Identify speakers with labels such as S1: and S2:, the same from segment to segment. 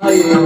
S1: Ah, yeah,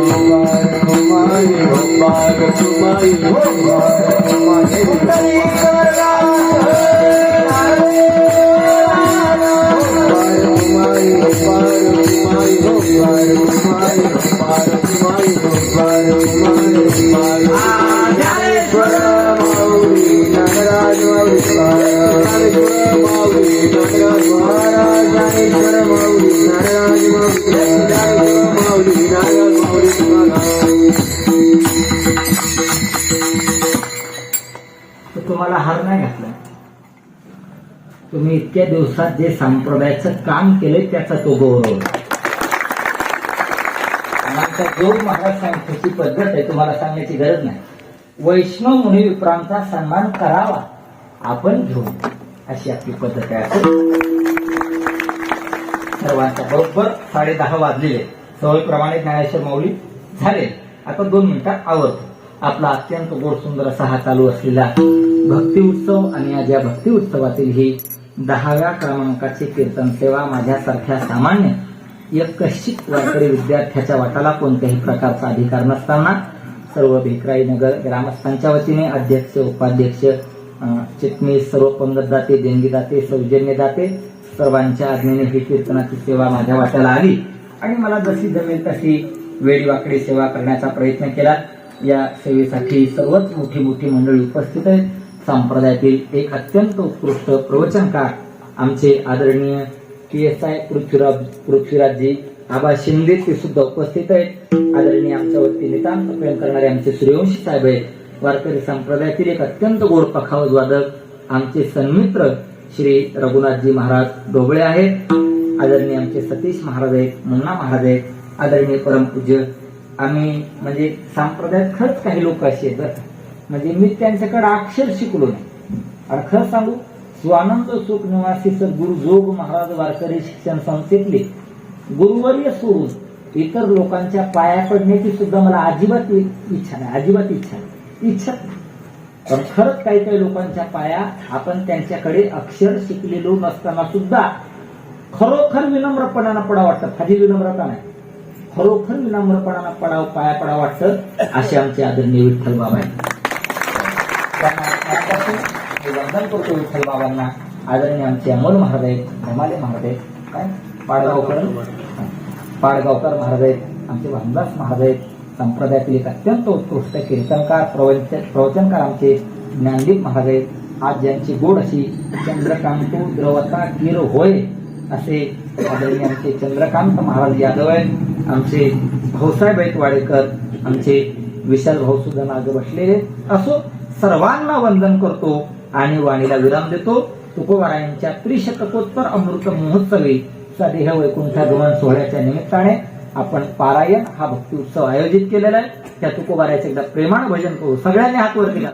S1: तुम्हाला हार नाही घातला. तुम्ही इतक्या दिवसात जे संप्रदायाचं काम केलंय त्याचा तो गौरव आमचा जो महाराज सांगण्याची पद्धत आहे तुम्हाला सांगण्याची गरज नाही. वैष्णव मुनी विप्रांचा सन्मान करावा आपण घेऊ. अशी आपली पद्धत आहे असं सर्वांचा बरोबर साडे दहा वाजलेले. सवयीप्रमाणे ज्ञानेश्वर माऊली झाले. आता दोन मिनिटात आवडतो आपला अत्यंत गोड सुंदर असा हा चालू असलेला भक्ती उत्सव आणि या भक्ती उत्सवातील ही दहाव्या क्रमांकाची कीर्तन सेवा माझ्यासारख्या सामान्य एक वारकरी विद्यार्थ्याच्या वाटाला कोणत्याही प्रकारचा अधिकार नसताना सर्व भिकराई नगर ग्रामस्थांच्या वतीने अध्यक्ष उपाध्यक्ष चिटणीस सर्व जाते सौजन्य जाते सर्वांच्या आज्ञेने ही कीर्तनाची सेवा माझ्या वाट्याला आली. आणि मला जशी जमेल तशी वेळीवाकडी सेवा करण्याचा प्रयत्न केला. या सेवेसाठी सर्वच मोठी मोठी मंडळी उपस्थित आहेत. संप्रदायातील एक अत्यंत उत्कृष्ट प्रवचनकार आमचे आदरणीय P S I Prithviraj Prithvirajji Aba Shinde ते सुद्धा उपस्थित आहेत. आदरणीय आमच्या वतीने नितांत प्रेम करणारे आमचे सूर्यवंशी साहेब आहेत. वारकरी संप्रदायातील एक अत्यंत गोड पखावज वादक आमचे सन्मित्र श्री रघुनाथजी महाराज डोबळे आहेत. आदरणीय आमचे सतीश महाराज आहेत मुन्ना महाराज आहेत आदरणीय परमपूज्य आम्ही म्हणजे संप्रदायात खरंच काही लोक असे आहेत बरं म्हणजे मी त्यांच्याकडे अक्षर शिकलो नाही. आणि खरं सांगू स्वानंद सुख निवासी गुरु जोग महाराज वारकरी शिक्षण संस्थेतले गुरुवर्य सोडून इतर लोकांच्या पाया पडण्याची सुद्धा मला अजिबात इच्छा नाही अजिबात इच्छा नाही. इच्छा. पण खरंच काही काही लोकांच्या पाया आपण त्यांच्याकडे अक्षर शिकलेलो नसताना सुद्धा खरोखर विनम्रपणानं पडा वाटतं. खाली विनम्रता नाही. खरोखर विनम्रपणानं पडाव पाया पडा वाटतं असे आमचे आदरणीय विठ्ठल बाबा आहेत वंदन करतो विठ्ठल बाबांना. आदरणीय आमचे अमोल महाराज आहेत धमाले महाराज आहेत काय? पाडगावकर. पाडगावकर. महाराज आहेत. आमचे भामदास महाराज आहेत. संप्रदायातील एक अत्यंत उत्कृष्ट कीर्तनकार प्रवचनकार आमचे ज्ञानदीप महाराज आहेत आज ज्यांची गोड अशी चंद्रकांतू द्रवता कीर होय असे आदरणीय आमचे चंद्रकांत महाराज यादव आहेत. आमचे भाऊसाहेब आहेत वाडेकर आमचे विशाल भाऊ सुद्धा मागे बसलेले असो सर्वांना वंदन करतो आणि वाणीला विराम देतो. तुकोबारायांच्या त्रिशतकोत्तर अमृत महोत्सवी सदेह वैकुंठ गमन सोहळ्याच्या निमित्ताने आपण पारायण हा भक्ती उत्सव आयोजित केलेला आहे. त्या तुकोबारायचं एकदा प्रेमानं भजन करू. सगळ्यांनी हात वर दिला.